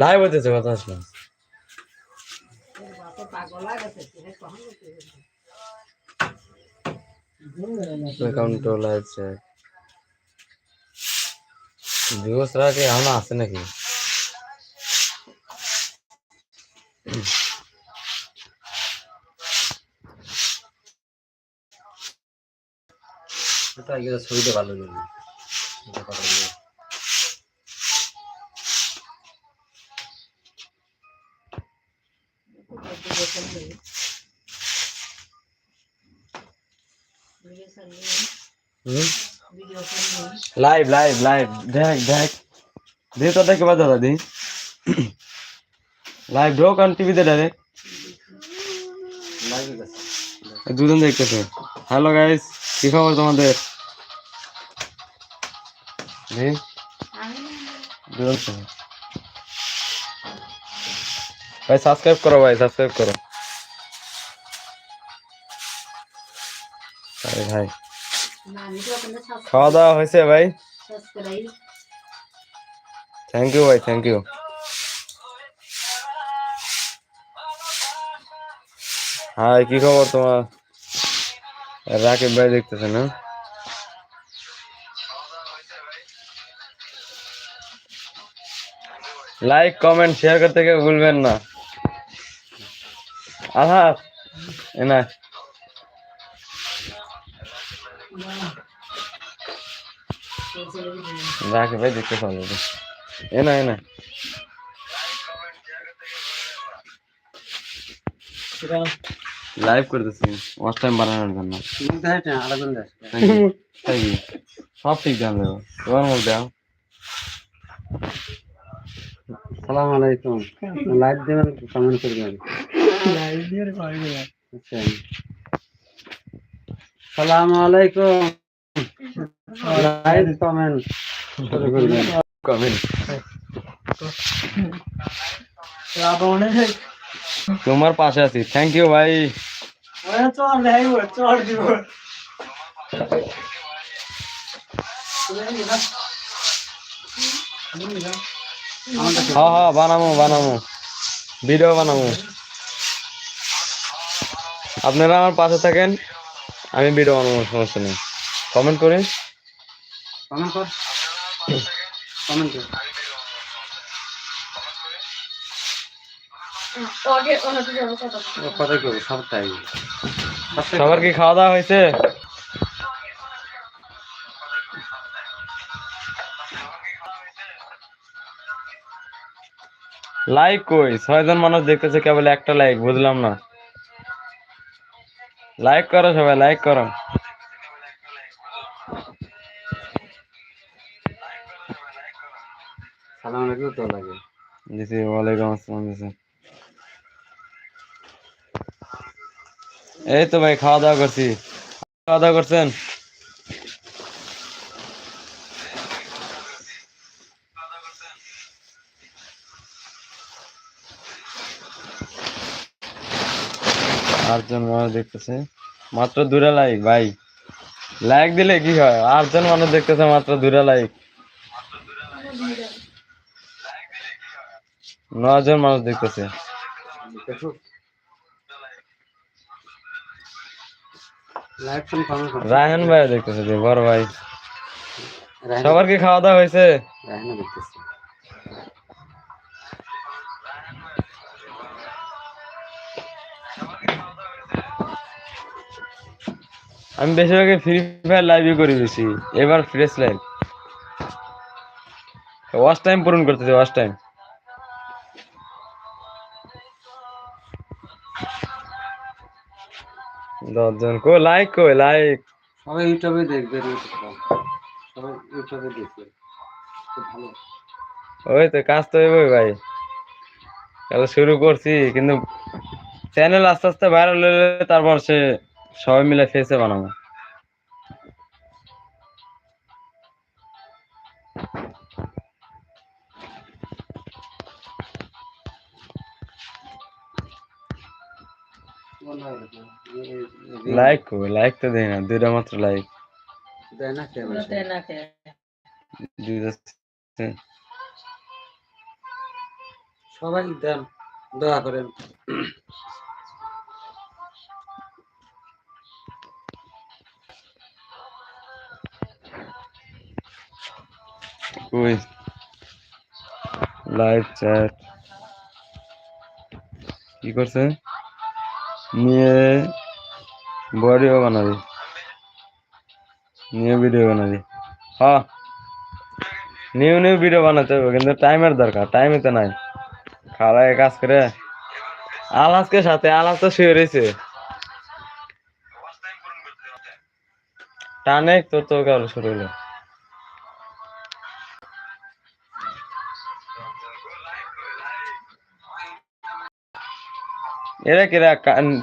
Live হইতেছে কথা আসলাম control আছে। ভিউস রাখে এখন আছে নাকি? ছবিটা ভালো লাগে এটা কথা বলি। লাইভ লাইভ লাইভ দেখ দেখ দে তো দেখে বাজা দি লাইভ ঢোক অন টিভিতে ডাইরেক্ট লাগে গেছে। দুজন দেখতেছে হ্যালো গাইস কি খবর তোমাদের জি দুজন শুনে। ভাই সাবস্ক্রাইব করো ভাই সাবস্ক্রাইব করো আরে ভাই। খাওয়া দাওয়া হয়েছে ভাই? থ্যাংক ইউ ভাই থ্যাংক ইউ হাই কি খবর তোমার? রাকিব ভাই দেখতেছে না লাইক কমেন্ট শেয়ার করতে কেউ ভুলবেন না। আহা এনা রাকিব ভাই দেখতে পাবো এনা এনা লাইভ করতেছি ওয়াচ টাইম বানানোর জন্য। না. সব ঠিক জান দেবো। তোমার মুখ দাও সালাম আলাইকুম। লাইভ দেবেন কমেন্ট করবেন। আচ্ছা। সালাম আলাইকুম লাইভ কমেন্ট করবেন কমেন্ট তোমার পাশে আছি। থ্যাংক ইউ ভাই। হ্যাঁ হ্যাঁ বানামো বানামো। ভিডিও বানামো। আপনারা আমার পাশে থাকেন। আমি ভিডিও বানাবো সমস্যা নেই। কমেন্ট করেন কমেন্ট কর। কমেন্ট কর। সবার কি খাওয়া দাওয়া হয়েছে? লাইক কই? ছয়জন মানুষ দেখতেছে কেবল একটা লাইক বুঝলাম না। লাইক করো সবাই লাইক করো সালাম আলাইকুম তো লাগে জি ওয়ালাইকুম আসসালাম জি এই তো ভাই খাওয়া দাওয়া করছি খাওয়া দাওয়া করছেন আটজন মানুষ দেখতেছে। মাত্র দুটা লাইক ভাই। লাইক দিলে কি হয়? আটজন মানুষ দেখতেছে মাত্র দুটা লাইক নজন মানুষ দেখতেছে। রায়হান ভাই দেখতেছে বড় ভাই। সবার কি খাওয়া দাওয়া হয়েছে? রায়হানও দেখতেছি। আমি বেশিরভাগ ফ্রি ফায়ার লাইভই করে বেশি এবার ফ্রেশ লাইভ ওয়াচ টাইম পূরণ করতেছে ওয়াচ টাইম দশজন কো লাইক কো লাইক সবাই ইউটিউবে দেখবে সবাই ইউটিউবে দেখবে ভালো। ওই তো কাজ তো হইবই ভাই। তাহলে শুরু করছি কিন্তু চ্যানেল আস্তে আস্তে ভাইরাল হলে তারপর সে সবাই মিলে ফেসে বানাবো। লাইক লাইক তো দেয় না দুইটা মাত্র লাইক দেয় না কে বলছে? দুইটা সবাই দেন দোয়া করেন। কই লাইভ চ্যাট কি করছে? নিয়ে বডিও বানাবি। নিয়ে ভিডিও বানাবি। হ্যাঁ নিউ নিউ ভিডিও বানাতে হবে, কিন্তু টাইমের দরকার টাইমই তো নাই। খাওয়ায় কাজ করে আলাজকে সাথে আলাজ তো শুয়ে রয়েছে। টানে তো তো শুরু হলো। এরা কিরা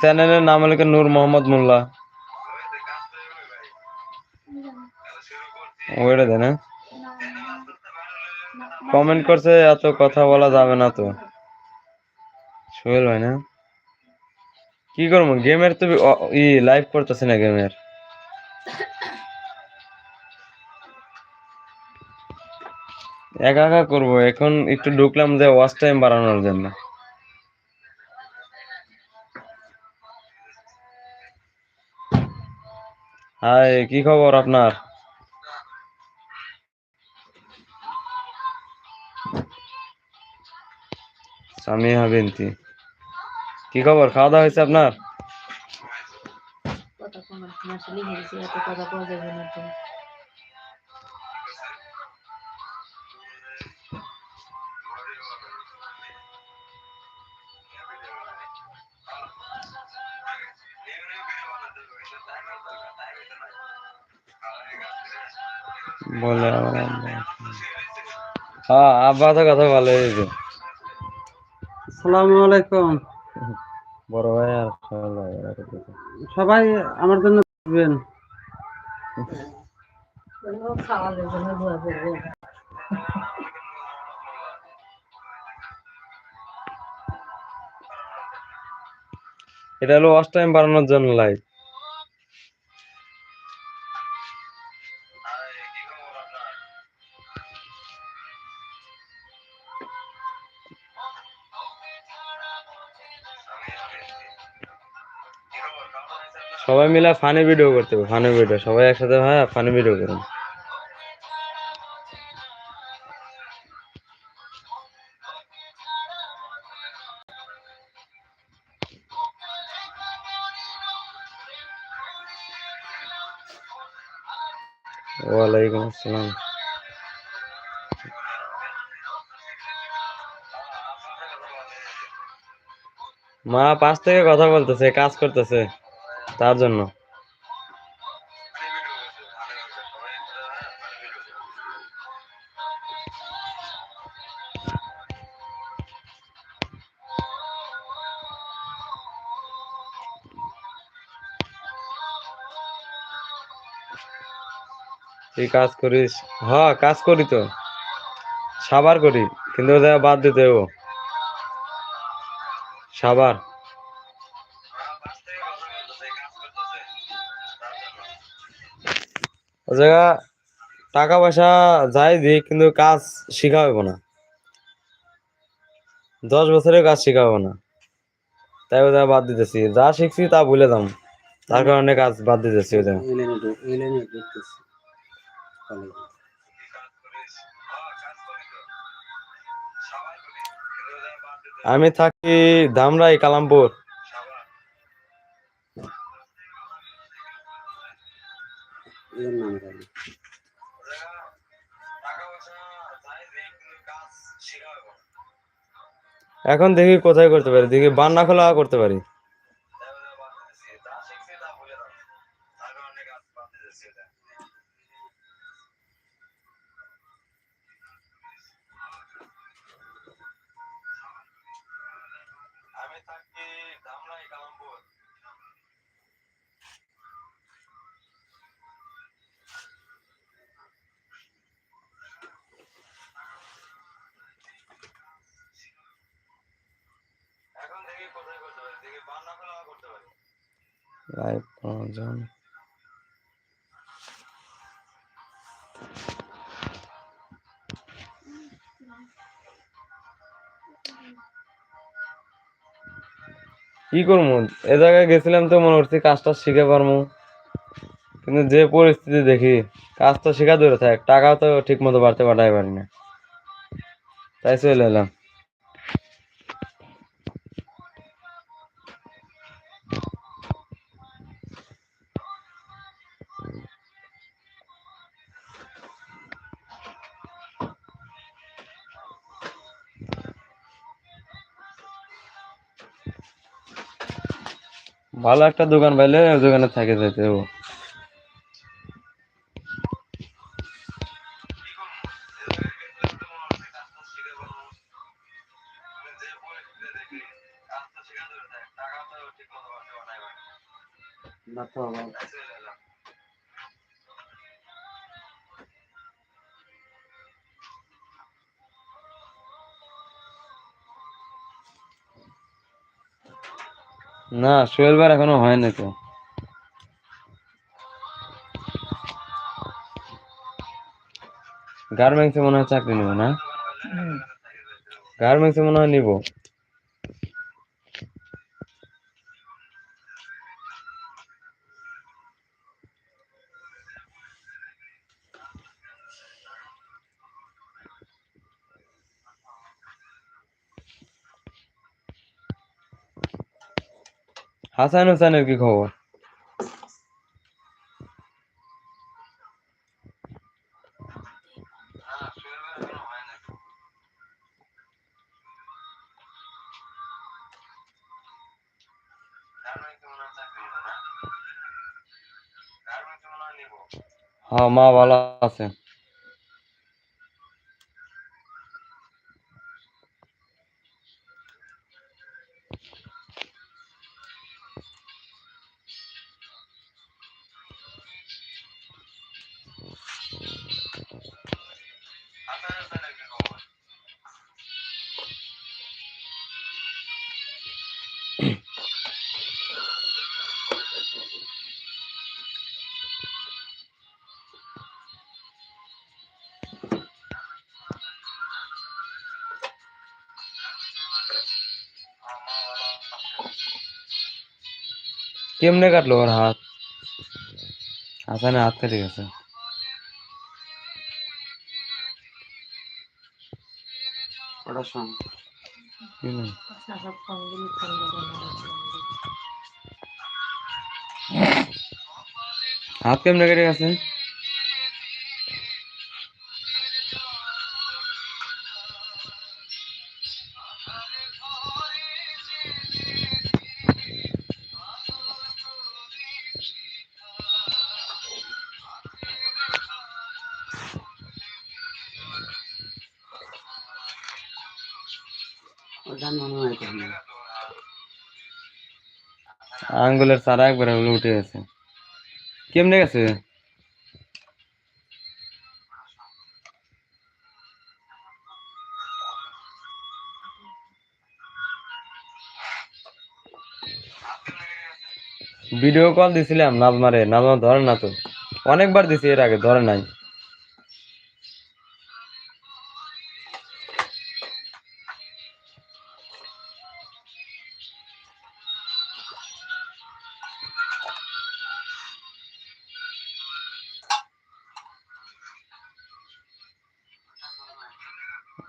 চ্যানেলের নাম হলো নূর মোহাম্মদ মোল্লা? ওইটা দেয় না কমেন্ট করছে, এত কথা বলা যাবে না তো। সোহেল ভাই, না? কি করব? গেমের তো ই লাইভ করতেছে না গেমের। একা একা করব, এখন একটু ঢুকলাম যে ওয়াচ টাইম বাড়ানোর জন্য। হাই, কি খবর আপনার? সামিহা বিনতি। কি খবর? খাওয়া দাওয়া হয়েছে আপনার? কথা কোনো মাসে লিখে দিয়েছি এত কথা বলা যাবে না বলে। হ্যাঁ আব্বা তো কথা ভালো হয়েছে আসসালামু আলাইকুম বড় ভাই আর। সবাই আমার জন্য দিবেন খাওয়ানোর জন্য দোয়া করব এটা হলো ওয়াচ টাইম বাড়ানোর জন্য লাইভ সবাই মিলে ফানি ভিডিও করতে হবে ফানি ভিডিও সবাই একসাথে হয় ফানি ভিডিও করুন। ওয়ালাইকুম আসসালাম। মা পাশ থেকে কথা বলতেছে, কাজ করতেছে। তার জন্য। তুই কাজ করিস। হ্যাঁ কাজ করি তো। সাবার করি, কিন্তু বাদ দিতে সাবার। জায়গা টাকা পয়সা যাই দিই কিন্তু কাজ শিখা হইব না। দশ বছরের কাজ শিখা হইব না। তাই ওটা বাদ দিতেছি। যা শিখছি তা ভুলে দাম তার কারণে কাজ বাদ দিতেছি ওটা কলেজে। আমি থাকি ধামরাই কালামপুর। এর নাম জানি। এখন দেখি কোথায় করতে পারি। দেখি বান্না খোলা করতে পারি। কি করব? এ জায়গায় গেছিলাম তো, মনে করছি কাজটা শিখে পারব। কিন্তু যে পরিস্থিতি দেখি কাজ তো শেখা দূরে থাক, টাকাও তো ঠিক মতো বাড়তে পাঠাই পারি না। তাই চলে এলাম। ভালো একটা দোকান পাইলে দোকানে থাকে যেতে ও না সোহেল ভাই এখনও হয়নি তো। গার্মেন্টসে মনে হয় চাকরি নেব না? গার্মেন্টসে মনে হয় নিবো। হাসান হোসেনের কি খবর হ্যাঁ মা ভালো আছে কেমনে কাটলো ওর হাত হাসানের হাত কেটে গেছে ওটা শোন কি না? সব ফোন দিলি ফোন দিলি হাত কেমনে কেটে গেছে আঙ্গুলের সারা একবার হলো উঠে গেছে। কেমনে গেছে? ভিডিও কল দিছিলাম, নাজমারে। নাজমা ধরে না তো। অনেকবার দিছি, এর আগে ধরে নাই।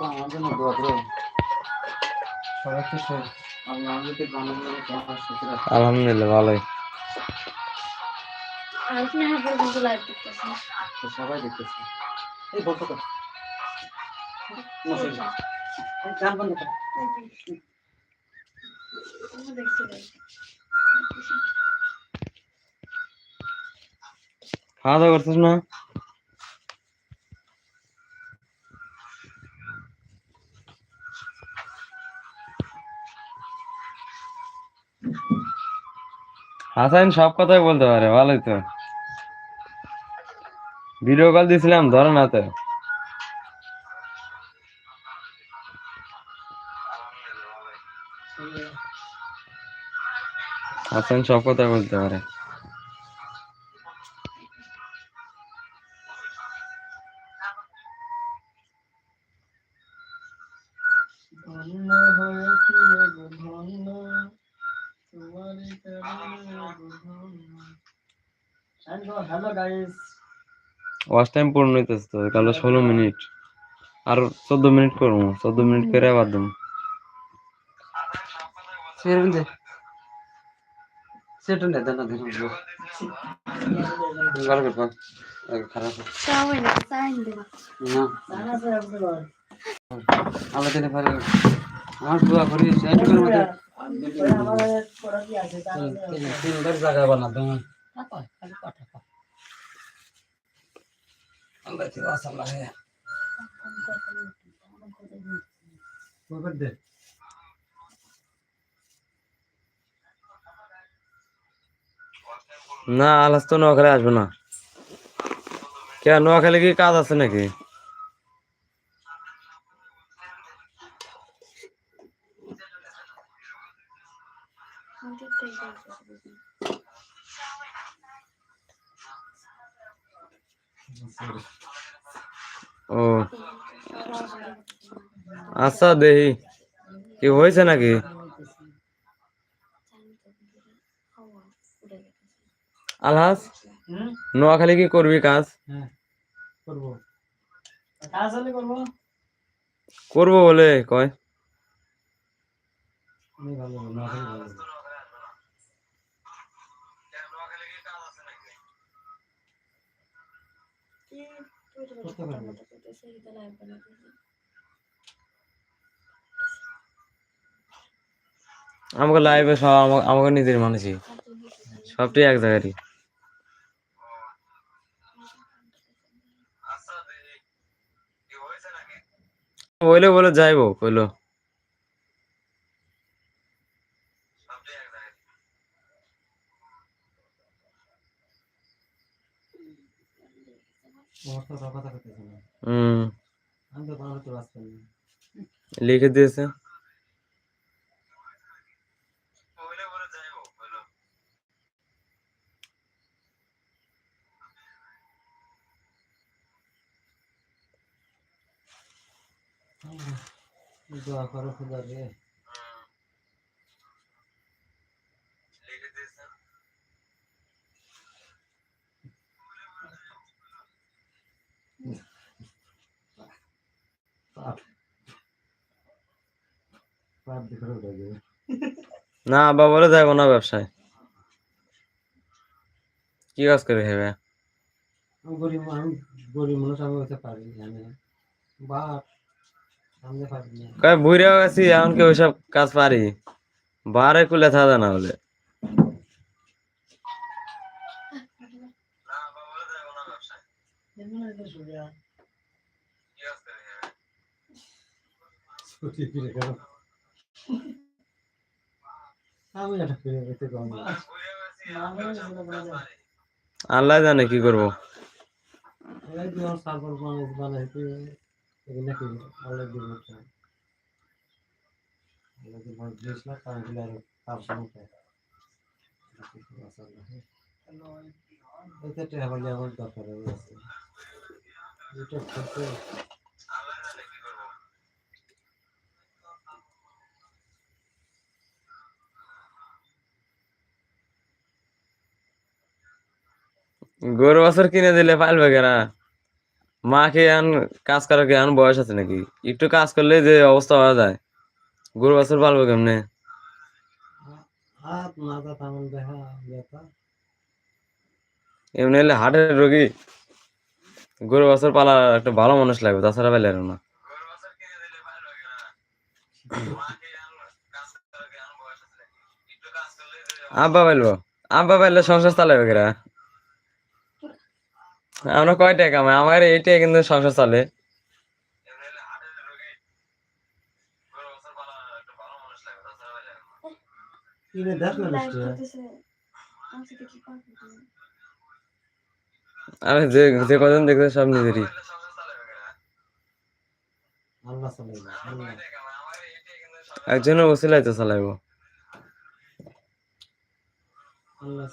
আমার জন্য দোয়া করো সবাই তো সব। আলহামদুলিল্লাহ ভালোই। সবাই দেখতেছে। এই বলতো তো। মশাই। এই গান বন্ধ কর। খাওয়া দাওয়া করছিস না? হাসান সব কথাই বলতে পারে, ভালোই তো। ভিডিও কল দিছিলাম, ধরে না তো। হাসান সব কথা বলতে পারে। ওয়াচ টাইম পূর্ণ হইতেছে তো কালো ষোলো মিনিট। আর চোদ্দ মিনিট করব চোদ্দ মিনিট করে আবার দেবো আল্লাহ দিলে আমার দোয়া করি মধ্যে তিনবার জায়গা বানা তোমার আল্লাহ কি আসাল্লাহ হে কবে দে না আলাস তো নোয়াখালী আসবে না কে নোয়াখালী কি কাজ আছে নাকি ও। আচ্ছা দেখি কি হয়েছে নাকি? আলহাস নোয়াখালী কি করবি কাজ? হ্যাঁ করব। কাজ হলে করব। করব বলে কয়? আমি আমাকে লাইভে সব আমা- আমাকে নিজের মানুষই সবটাই এক জায়গারই। বলে বলে যাইবো কইলো আমার তো সব কথা করতেছে না হম আমি তো বাংলা তো আসতে না লিখে দিয়েছে। দোয়া করো খুদা রে পাপ পাপ দেখো লাগে না আব্বা বলে যাইবো না ব্যবসায়। কি কাজ করে হেবে আমি গরিব আমি গরিব মানুষ আমি হতে পারি জানি বাপ সামনে পারি না। কয় বুড়ে গেছি এখন কি ওইসব কাজ পারি? বারে কুলে থাকা না হলে। ছুটি ফিরে গেল আমি এটা ফিরে যেতে কম আল্লাহ জানে কি করব। এই যে আমার সার্ভার বানাই বানাইতে এগুলো কি আল্লাহ দিব আল্লাহ দিব বিশ লাখ টাকা দিলে আর তার সামনে এতে টাকা হলে আমার দরকার আছে এটা করতে গরু বছর কিনে দিলে পালবে কেনা? মাকে আন কাজ করার কি? আন বয়স আছে নাকি? একটু কাজ করলে যে অবস্থা হওয়া যায়। গরু বছর পালবে কেমনে? এমনি হলে হার্টের রোগী। গরু বছর পালা একটা ভালো মানুষ লাগবে তাছাড়া পেলে না। আব্বা পাইলবো আব্বা পাইলে সংসার চালাবে কেরা? আমরা কয়টা কামাই? আমার এইটাই কিন্তু সংসার চলে। আরে যে যে কজন দেখছে সব নিজেরই। একজনের বসিলাই তো চালাইবো। আল্লাহ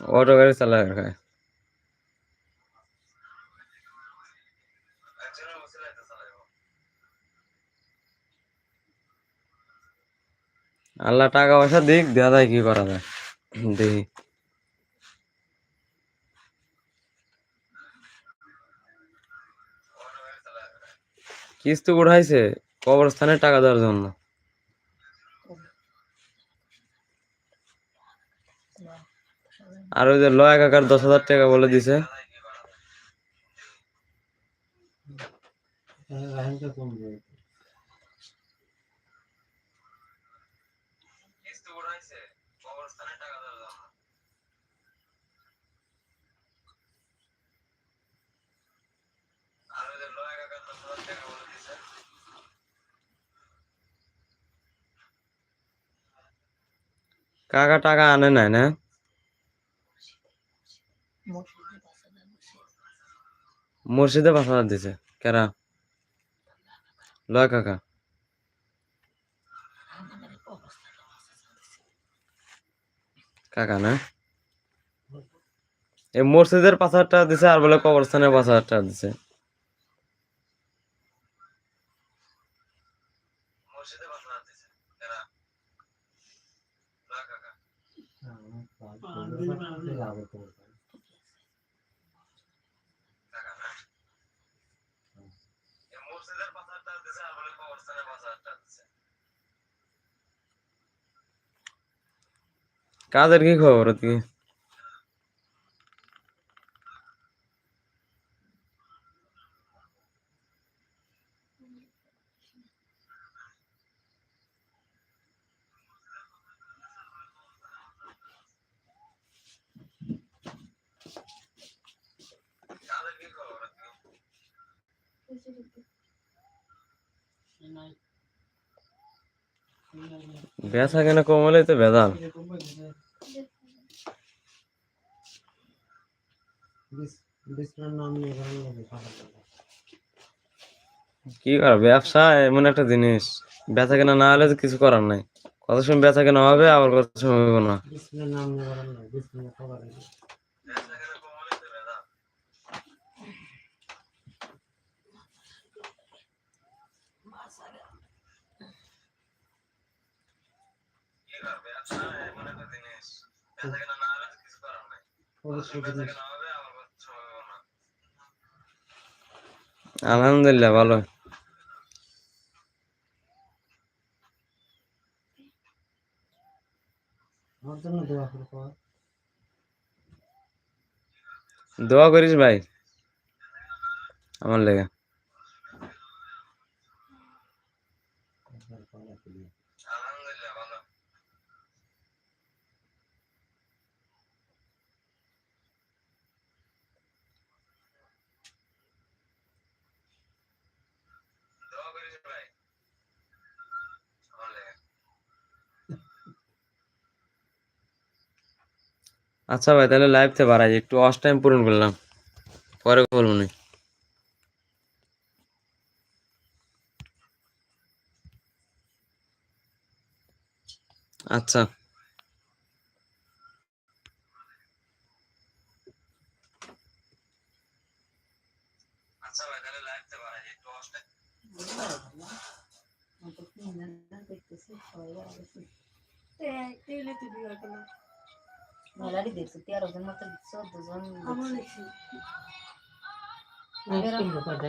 আল্লাহ সুস্থ। অটো গাড়ি চালায় আল্লাহ টাকা পয়সা দিক দেওয়া যায় কি করা যায়? দেখি। কিস্তি উঠাইছে, কবরস্থানে টাকা দেওয়ার জন্য। আর ওই যে লয়া কাকার দশ হাজার টাকা বলে দিছে। কাকা টাকা আনে নাই না? পাঁচ হাজার দিছে। কেরা? লয় কাকা। কাকা না? এই মসজিদের পাঁচ হাজার দিছে আর বলে কবরস্থানের পাঁচ হাজার টাকা দিছে যাবে কাজের কি খবর কি বেচা কেনা কমলেই তো বেদাল বিষ্ণুর নাম নিয়ে ভালো লাগে খারাপ লাগে কি কর ব্যবসা এমন একটা জিনিস। বেচা কেনা না হলে তো কিছু করার নাই। কত সময় বেচা কেনা হবে আবার কত সময় হবে না। বিষ্ণুর নাম নিয়ে ভালো লাগে বিষ্ণু খাবার লাগে অবশ্যই জিনিস। আলহামদুলিল্লাহ ভালো। দোয়া করিস ভাই আমার লেগে। আচ্ছা ভাই, তাহলে লাইভ থেকে বাড়াই, একটু অস টাইম পূরণ করলাম। পরে বলব নি আচ্ছা। আচ্ছা দেখতেছি মেলারই দেখছি তেরো জন মতো চোদ্দ জন